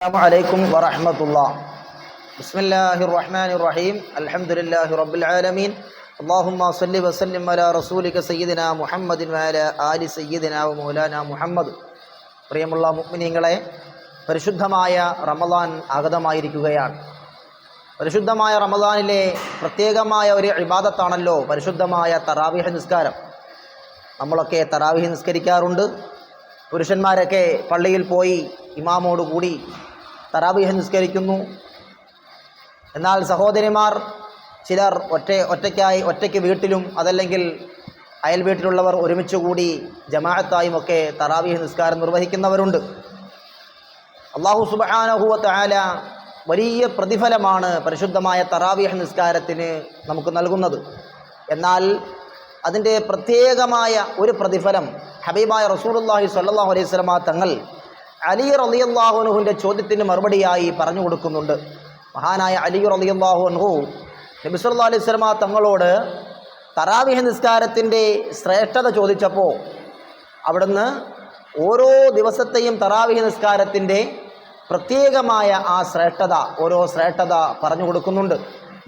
السلام عليكم ورحمة الله بسم الله الرحمن الرحيم الحمد لله رب العالمين اللهم صل وسلم على رسولك سيدنا محمد وعلى آل سيدنا ومولانا മുഹമ്മദ് പ്രിയമുള്ള മുഅ്മിനീങ്ങളെ പരിശുദ്ധമായ റമദാൻ ആഗതമായിരിക്കുകയാണ് പരിശുദ്ധമായ റമദാനിലെ പ്രത്യേകമായ ഒരു ഇബാദത്താണല്ലോ പരിശുദ്ധമായ തറാവിഹ നിസ്കാരം നമ്മളൊക്കെ തറാവിഹ് നിസ്കരിക്കാറുണ്ട് പുരുഷന്മാരൊക്കെ പള്ളിയിൽ പോയി ഇമാമോട് കൂടി തറാവിഹ് നിസ്കരിക്കുന്നു. എന്നാൽ സഹോദരിമാർ ചിലർ ഒറ്റ ഒറ്റയ്ക്കായി ഒറ്റയ്ക്ക് വീട്ടിലും അതല്ലെങ്കിൽ അയൽ വീട്ടിലുള്ളവർ ഒരുമിച്ച് കൂടി ജമാഅത്തായും ഒക്കെ തറാവിഹ് നിസ്കാരം നിർവഹിക്കുന്നവരുണ്ട്. അള്ളാഹു സുബാനഹുവത്ത് ആല വലിയ പ്രതിഫലമാണ് പരിശുദ്ധമായ തറാവീഹ് നിസ്കാരത്തിന് നമുക്ക് നൽകുന്നത്. എന്നാൽ അതിന്റെ പ്രത്യേകമായ ഒരു പ്രതിഫലം ഹബീബായ റസൂലുള്ളാഹി സ്വല്ലല്ലാഹു അലൈഹി സ്വലമാ തങ്ങൾ അലി റലിയല്ലാഹുനുഹുവിന്റെ ചോദ്യത്തിന് മറുപടിയായി പറഞ്ഞു കൊടുക്കുന്നുണ്ട്. മഹാനായ അലി റലിയല്ലാഹുനുഹു നബി സല്ലല്ലാഹു അലൈഹി സ്വലമ തങ്ങളോട് തറാവിഹ നിസ്കാരത്തിന്റെ ശ്രേഷ്ഠത ചോദിച്ചപ്പോൾ അവിടുന്ന് ഓരോ ദിവസത്തെയും തറാവിഹ നിസ്കാരത്തിന്റെ പ്രത്യേകമായ ആ ശ്രേഷ്ഠത ഓരോ ശ്രേഷ്ഠത പറഞ്ഞു കൊടുക്കുന്നുണ്ട്.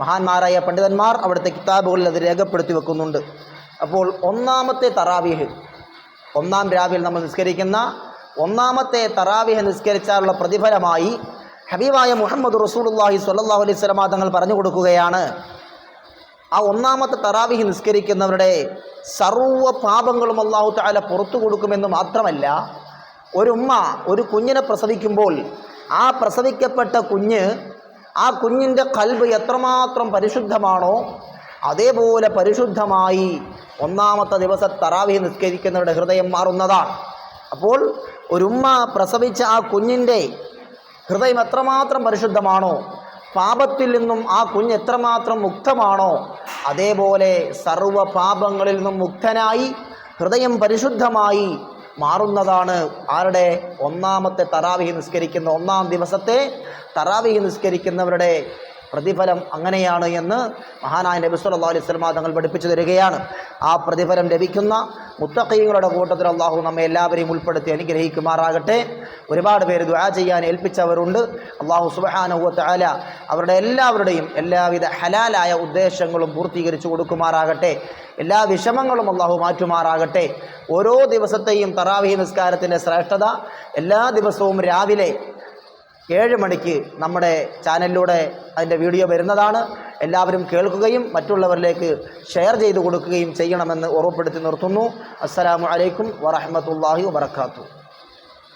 മഹാന്മാരായ പണ്ഡിതന്മാർ അവിടുത്തെ കിതാബുകളിൽ അത് രേഖപ്പെടുത്തി വെക്കുന്നുണ്ട്. അപ്പോൾ ഒന്നാമത്തെ തറാവീഹ് ഒന്നാം രാവിൽ നമ്മൾ നിസ്കരിക്കുന്ന ഒന്നാമത്തെ തറാവിഹ നിസ്കരിച്ചാലുള്ള പ്രതിഫലമായി ഹബീബായ മുഹമ്മദ് റസൂലുള്ളാഹി സ്വല്ലല്ലാഹു അലൈഹി സ്വലമ തങ്ങൾ പറഞ്ഞു കൊടുക്കുകയാണ്. ആ ഒന്നാമത്തെ തറാവിഹ് നിസ്കരിക്കുന്നവരുടെ സർവ പാപങ്ങളും അള്ളാഹു താല പുറത്തു കൊടുക്കുമെന്ന് മാത്രമല്ല ഒരു ഉമ്മ ഒരു കുഞ്ഞിനെ പ്രസവിക്കുമ്പോൾ ആ പ്രസവിക്കപ്പെട്ട കുഞ്ഞ് ആ കുഞ്ഞിന്റെ കൽബ് എത്രമാത്രം പരിശുദ്ധമാണോ അതേപോലെ പരിശുദ്ധമായി ഒന്നാമത്തെ ദിവസം തറാവിഹ് നിസ്കരിക്കുന്നവരുടെ ഹൃദയം മാറുന്നതാണ്. അപ്പോൾ ഒരു ഉമ്മ പ്രസവിച്ച ആ കുഞ്ഞിന്റെ ഹൃദയം എത്രമാത്രം പരിശുദ്ധമാണോ പാപത്തിൽ നിന്നും ആ കുഞ്ഞ് എത്രമാത്രം മുക്തമാണോ അതേപോലെ സർവ പാപങ്ങളിൽ നിന്നും മുക്തനായി ഹൃദയം പരിശുദ്ധമായി മാറുന്നതാണ് ആരുടെ? ഒന്നാമത്തെ തറാവിഹി നിസ്കരിക്കുന്ന ഒന്നാം ദിവസത്തെ തറാവിഹി നിസ്കരിക്കുന്നവരുടെ പ്രതിഫലം അങ്ങനെയാണ് എന്ന് മഹാനായ നബി സല്ലല്ലാഹു അലൈഹി വസല്ലം തങ്ങൾ പഠിപ്പിച്ചു തരികയാണ്. ആ പ്രതിഫലം ലഭിക്കുന്ന മുത്തക്കൈകളുടെ കൂട്ടത്തിൽ അള്ളാഹു നമ്മെ എല്ലാവരെയും ഉൾപ്പെടുത്തി അനുഗ്രഹിക്കുമാറാകട്ടെ. ഒരുപാട് പേര് ദുആ ചെയ്യാൻ ഏൽപ്പിച്ചവരുണ്ട്. അള്ളാഹു സുബ്ഹാനഹു വതആല അവരുടെ എല്ലാവരുടെയും എല്ലാവിധ ഹലാലായ ഉദ്ദേശങ്ങളും പൂർത്തീകരിച്ചു കൊടുക്കുമാറാകട്ടെ. എല്ലാ വിഷമങ്ങളും അള്ളാഹു മാറ്റുമാറാകട്ടെ. ഓരോ ദിവസത്തെയും തറാവി നിസ്കാരത്തിന്റെ ശ്രേഷ്ഠത എല്ലാ ദിവസവും രാവിലെ ഏഴ് മണിക്ക് നമ്മുടെ ചാനലിലൂടെ അതിന്റെ വീഡിയോ വരുന്നതാണ്. എല്ലാവരും കേൾക്കുകയും മറ്റുള്ളവരിലേക്ക് ഷെയർ ചെയ്തു കൊടുക്കുകയും ചെയ്യണമെന്ന് ഉറപ്പെടുത്തി നിർത്തുന്നു. അസ്സലാമു അലൈക്കും വറഹമത്തല്ലാഹി വബർക്കാത്തു